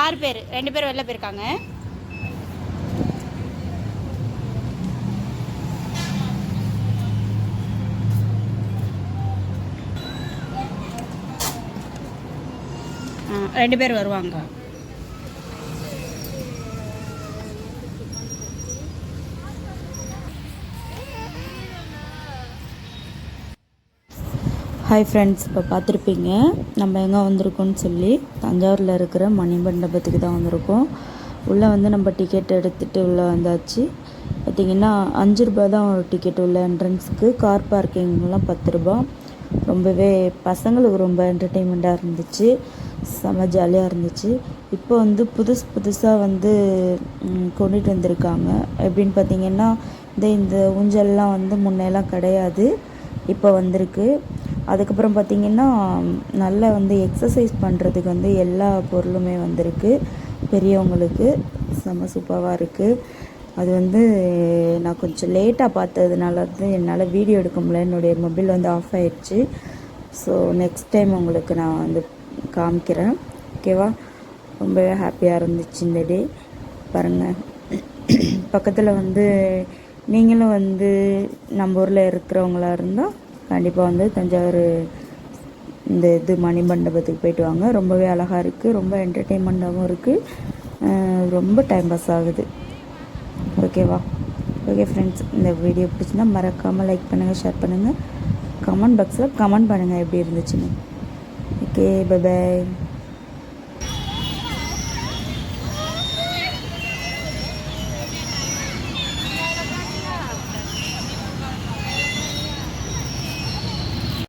ஆறு பேர் ரெண்டு பேர் வெளில போயிருக்காங்க. ஆ, ரெண்டு பேர் வருவாங்க. ஹாய் ஃப்ரெண்ட்ஸ் இப்போ பார்த்துருப்பீங்க. நம்ம எங்கே வந்திருக்கோம்னு சொல்லி தஞ்சாவூரில் இருக்கிற மணிமண்டபத்துக்கு தான் வந்திருக்கோம். உள்ளே வந்து நம்ம டிக்கெட் எடுத்துகிட்டு உள்ளே வந்தாச்சு. பார்த்திங்கன்னா அஞ்சு ரூபா தான் ஒரு டிக்கெட் உள்ள என்ட்ரன்ஸுக்கு கார் பார்க்கிங்லாம் பத்து ரூபா ரொம்பவே பசங்களுக்கு ரொம்ப என்டர்டெயின்மெண்ட்டாக இருந்துச்சு. செம ஜாலியாக இருந்துச்சு. இப்போ வந்து புதுசு புதுசாக வந்து கொண்டுட்டு வந்திருக்காங்க. எப்படின்னு பார்த்தீங்கன்னா இந்த இந்த ஊஞ்சல்லாம் வந்து முன்னெல்லாம் கிடையாது. இப்போ வந்திருக்கு. அதுக்கப்புறம் பார்த்திங்கன்னா நல்லா வந்து எக்ஸசைஸ் பண்ணுறதுக்கு வந்து எல்லா பொருளுமே வந்திருக்கு. பெரியவங்களுக்கு செம்ம சூப்பராக இருக்குது அது வந்து நான் கொஞ்சம் லேட்டாக பார்த்ததுனால வந்து என்னால் வீடியோ எடுக்க முடியல. என்னுடைய மொபைல் வந்து ஆஃப் ஆயிடுச்சு. ஸோ நெக்ஸ்ட் டைம் உங்களுக்கு நான் வந்து காமிக்கிறேன். ஓகேவா ரொம்பவே ஹாப்பியாக இருந்துச்சு இந்த டே பாருங்கள் பக்கத்தில் வந்து நீங்களும் வந்து நம்ம ஊரில் இருக்கிறவங்களா இருந்தால் கண்டிப்பாக வந்து தஞ்சாவூர் இந்த இது மணிமண்டபத்துக்கு போயிட்டு வாங்க. ரொம்பவே அழகாக இருக்குது ரொம்ப என்டர்டெயின்மெண்ட்டாகவும் இருக்குது ரொம்ப டைம் பாஸ் ஆகுது. ஓகேவா ஓகே ஃப்ரெண்ட்ஸ் இந்த வீடியோ பிடிச்சிருந்தா மறக்காமல் லைக் பண்ணுங்கள் ஷேர் பண்ணுங்கள் கமெண்ட் பாக்ஸில் கமெண்ட் பண்ணுங்கள் எப்படி இருந்துச்சுன்னு. Okay bye